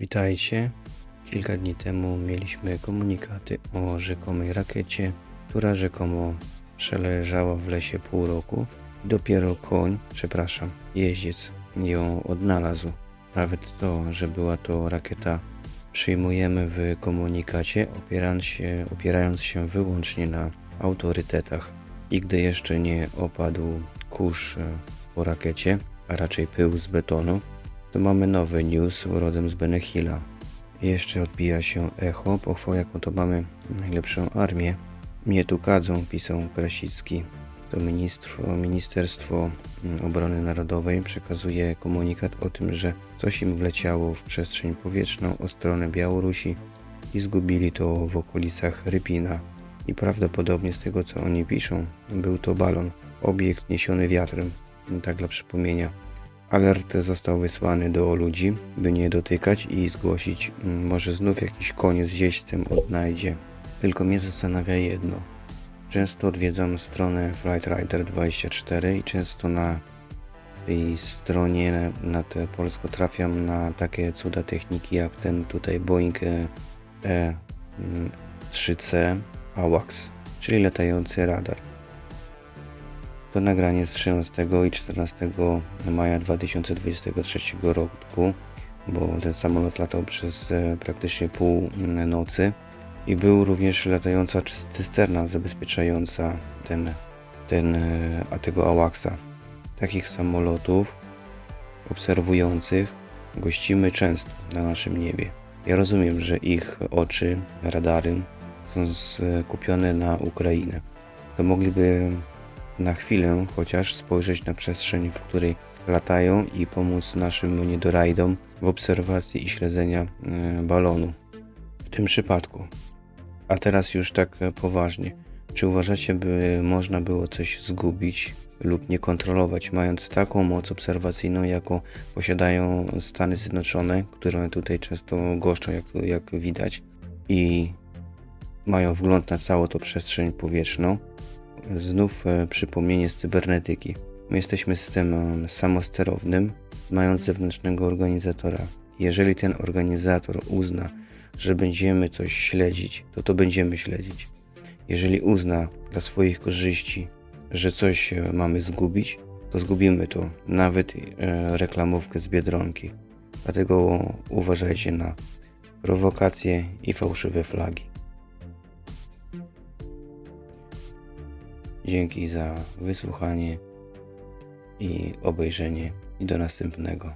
Witajcie. Kilka dni temu mieliśmy komunikaty o rzekomej rakiecie, która rzekomo przeleżała w lesie pół roku. I dopiero koń, przepraszam, jeździec ją odnalazł. Nawet to, że była to rakieta, przyjmujemy w komunikacie, opierając się, opierając się wyłącznie na autorytetach. I gdy jeszcze nie opadł kurz e, po rakiecie, a raczej pył z betonu, to mamy nowy news rodem z Benehilla. Jeszcze odbija się echo, pochwał jaką to mamy najlepszą armię. Mnie tu kadzą, pisał Krasicki. To ministrstwo, Ministerstwo Obrony Narodowej przekazuje komunikat o tym, że coś im wleciało w przestrzeń powietrzną o stronę Białorusi i zgubili to w okolicach Rypina. I prawdopodobnie z tego co oni piszą, był to balon, obiekt niesiony wiatrem. Tak dla przypomnienia. Alert został wysłany do ludzi, by nie dotykać i zgłosić, mm, może znów jakiś koniec z jeźdźcem odnajdzie. Tylko mnie zastanawia jedno. Często odwiedzam stronę Flightrider24 i często na tej stronie na tę polsko trafiam na takie cuda techniki jak ten tutaj Boeing E- E3C AWACS, czyli latający radar. To nagranie z 13 i 14 maja 2023 roku, bo ten samolot latał przez e, praktycznie pół nocy i był również latająca cy- cysterna zabezpieczająca ten, ten, e, a tego AWACS-a. Takich samolotów obserwujących gościmy często na naszym niebie. Ja rozumiem, że ich oczy, radary są skupione na Ukrainę. To mogliby na chwilę chociaż spojrzeć na przestrzeń, w której latają i pomóc naszym niedorajdom w obserwacji i śledzenia e, balonu. W tym przypadku. A teraz już tak e, poważnie. Czy uważacie, by można było coś zgubić lub nie kontrolować, mając taką moc obserwacyjną, jaką posiadają Stany Zjednoczone, które tutaj często goszczą, jak, jak widać, i mają wgląd na całą tą przestrzeń powietrzną? Znów e, przypomnienie z cybernetyki. My jesteśmy systemem samosterownym, mając zewnętrznego organizatora. Jeżeli ten organizator uzna, że będziemy coś śledzić, to to będziemy śledzić. Jeżeli uzna dla swoich korzyści, że coś e, mamy zgubić, to zgubimy to, nawet e, reklamówkę z biedronki. Dlatego uważajcie na prowokacje i fałszywe flagi. Dzięki za wysłuchanie i obejrzenie i do następnego.